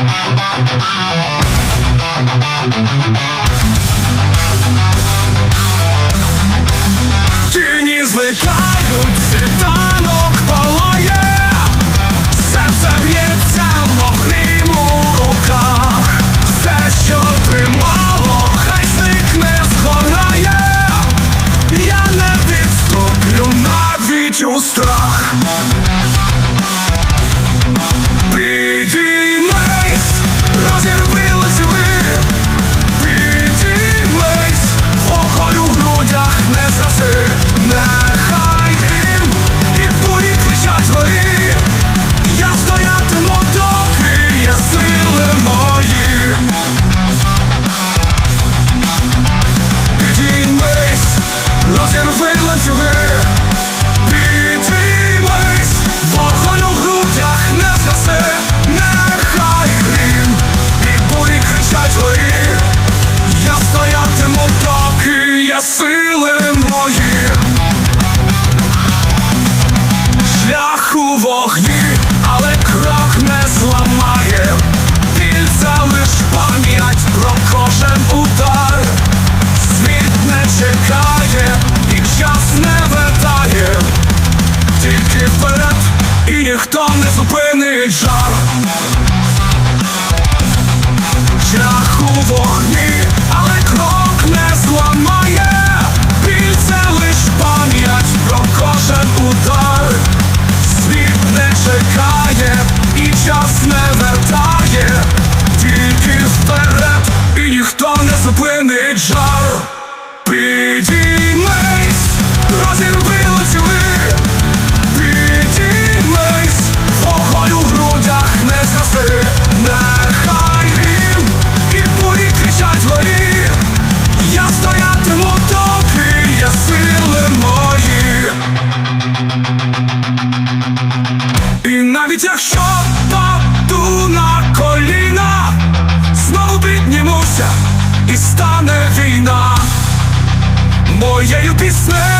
Thank you. Сили мої. Шлях у вогні, але крок не зламає. Біль це лиш пам'ять про кожен удар. Світ не чекає, і час не вертає. Тільки вперед, і ніхто не зупинить жар. Шлях у вогні, Підіймись, розірви лицьви, підіймись, вогонь у грудях не згаси, нехай і бурі кричать горі. Я стоятиму, доки є сили мої. І навіть якщо паду на коліна, знову піднімуся і стане війна. Моєю піснею,